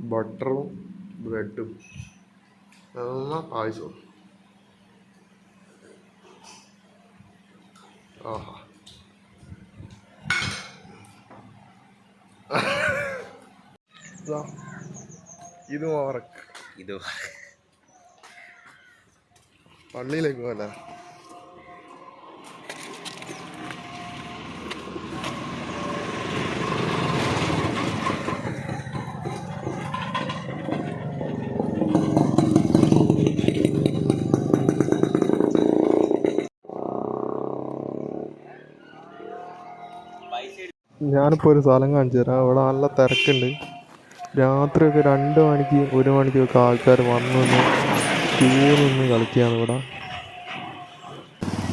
ബട്ടറും ബ്രെഡും അതൊന്ന് പായസവും ആഹാ. ഇത്. മാറക്ക്. ഇത് പള്ളിയിലേക്ക് പോലെ ഞാനിപ്പോൾ ഒരു സ്ഥലം കാണിച്ചു തരാം. അവിടെ നല്ല തിരക്കുണ്ട്. രാത്രി രാത്രിയൊക്കെ രണ്ട് മണിക്ക് ഒരു മണിക്കൊക്കെ ആൾക്കാർ വന്നു നിന്ന് ക്യൂ കളിക്കുകയാണ് ഇവിടെ.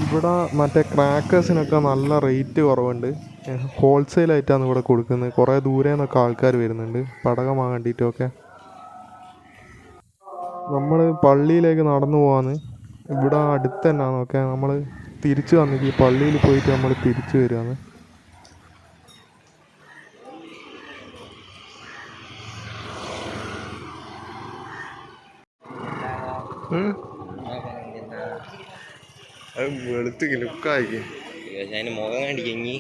ഇവിടെ മറ്റേ ക്രാക്കേഴ്സിനൊക്കെ നല്ല റേറ്റ് കുറവുണ്ട്. ഹോൾസെയിലായിട്ടാണ് ഇവിടെ കൊടുക്കുന്നത്. കുറേ ദൂരെ നിന്നൊക്കെ ആൾക്കാർ വരുന്നുണ്ട്. പടകം വാങ്ങാൻ വേണ്ടിയിട്ടൊക്കെ. നമ്മൾ പള്ളിയിലേക്ക് നടന്നു പോവാന്ന് ഇവിടെ അടുത്ത് തന്നെയാണെന്നൊക്കെ നമ്മൾ തിരിച്ചു വന്നിട്ട് പള്ളിയിൽ പോയിട്ട് നമ്മൾ തിരിച്ചു വരുവാന്ന് അത് വെളുത്ത് ലുക്കായി ഞാൻ മുഖം കണ്ടിക്കെങ്കി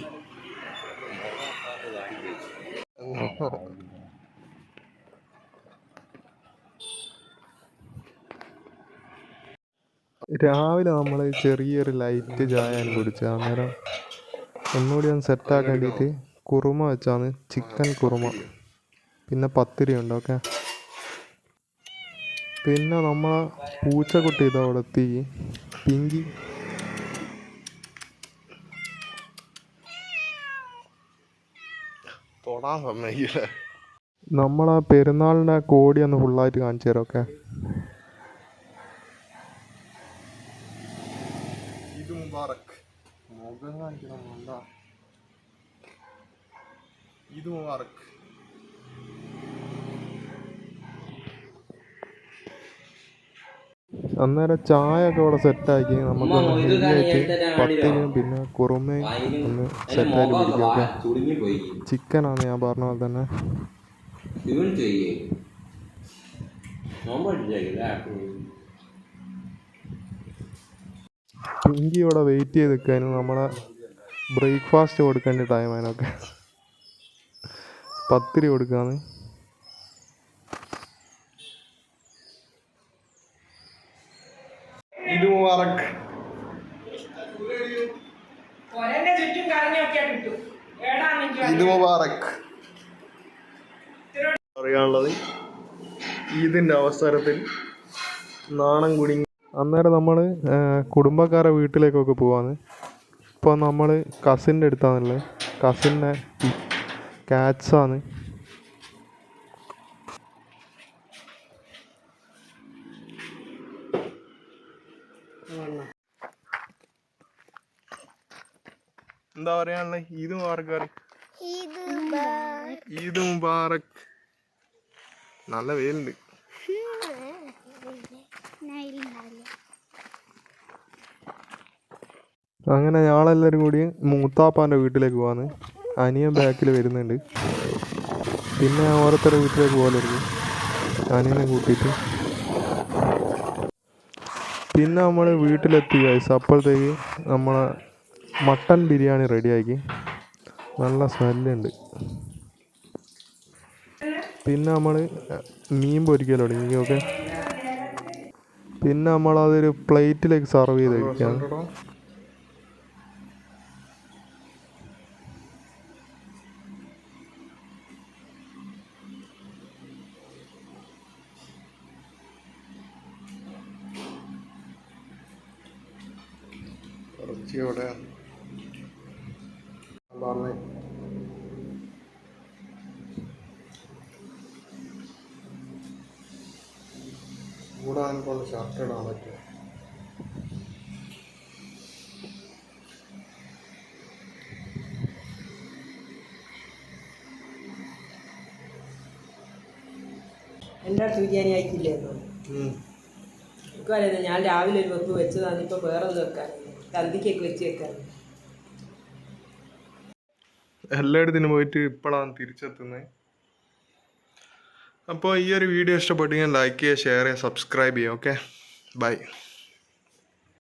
രാവിലെ നമ്മൾ ചെറിയൊരു ലൈറ്റ് ചായ കുടിച്ച അന്നേരം ഒന്നുകൂടി ഒന്ന് സെറ്റാക്കാൻ വേണ്ടിയിട്ട് കുറുമ വെച്ചാണ് ചിക്കൻ കുറുമ. പിന്നെ പത്തിരി ഉണ്ട്? ഓക്കെ. പിന്നെ നമ്മളെ പൂച്ചക്കുട്ടി ഇതാ അവിടെ എത്തി പിങ്കി. തൊടാൻ സമ്മതിക്കില്ല. നമ്മളെ പെരുന്നാളിന്റെ കോടി ഒന്ന് ഫുള്ളായിട്ട് കാണിച്ചു തരാം ഓക്കെ ഇത് മുബാറക്. മുഖം കാണിക്കണം എന്താ ഇത് മുബാറക്. അന്നേരം ചായ ഒക്കെ ഇവിടെ സെറ്റാക്കി നമുക്ക് ഹെവിയായിട്ട് പിന്നെ കുറുമയും ഒന്ന് സെറ്റായിട്ട് പിടിക്കും. ചിക്കനാണ് ഞാൻ പറഞ്ഞ പോലെ തന്നെ. പിങ്കി ഇവിടെ വെയിറ്റ് ചെയ്ത് നിൽക്കാനും നമ്മളെ ബ്രേക്ക്ഫാസ്റ്റ് കൊടുക്കേണ്ട ടൈം അതിനൊക്കെ പത്തിരി കൊടുക്കാന്ന് ഇത് മുബാറക് ഒരെന്നെ ചുറ്റും കിട്ടും. ഏടാ മുബാറക്. പറയാനുള്ളത് ഈദിന്റെ അവസരത്തിൽ നാണം കുടുങ്ങി. അന്നേരം നമ്മൾ കുടുംബക്കാരെ വീട്ടിലേക്കൊക്കെ പോവാന്ന്. ഇപ്പോൾ നമ്മൾ കസിന്റെ അടുത്താണല്ലേ? കസിന്റെ കാറ്റ്സാണ് എന്താ പറയാനുള്ള ഈദ് മുബാറക് പറയും. ഈദ് മുബാറക്. നല്ല വെയിലുണ്ട്. അങ്ങനെ ഞങ്ങളെല്ലാവരും കൂടി മൂത്താപ്പാന്റെ വീട്ടിലേക്ക് പോവാന്ന്. അനിയൻ ബാക്കിൽ വരുന്നുണ്ട്. പിന്നെ ഓരോരുത്തരുടെ വീട്ടിലേക്ക് പോകലായിരുന്നു അനിയനെ കൂട്ടിയിട്ട്. പിന്നെ നമ്മൾ വീട്ടിലെത്തി കഴിച്ചു അപ്പോഴത്തേക്ക് നമ്മളെ മട്ടൻ ബിരിയാണി റെഡിയാക്കി നല്ല സ്മെല്ലുണ്ട് പിന്നെ നമ്മൾ മീൻ പൊരിക്കാൻ തുടങ്ങി ഓക്കെ പിന്നെ നമ്മൾ അതൊരു പ്ലേറ്റിലേക്ക് സർവ് ചെയ്ത് കഴിക്കാം ഇറച്ചി എവിടെ പറഞ്ഞേ. കൂടാൻ കൊണ്ട് ഷർട്ട് ഇടാൻ പറ്റും എന്റെ അടുത്ത് ബിരിയാണി അയക്കില്ലായിരുന്നു എനിക്കറിയാം ഞാൻ രാവിലെ ഒരു വെപ്പ് വെച്ചതാണ് ഇപ്പൊ വേറെ ഒന്ന് വെക്കാൻ തന്തിക്കൊക്കെ വെച്ച് വെക്കാൻ എല്ലായിടത്തിനും പോയിട്ട് ഇപ്പോഴാണ് തിരിച്ചെത്തുന്നത് അപ്പോൾ ഈ ഒരു വീഡിയോ ഇഷ്ടപ്പെട്ടെങ്കിൽ ലൈക്ക് ചെയ്യുക ഷെയർ ചെയ്യുക സബ്സ്ക്രൈബ് ചെയ്യുക ഓക്കെ ബൈ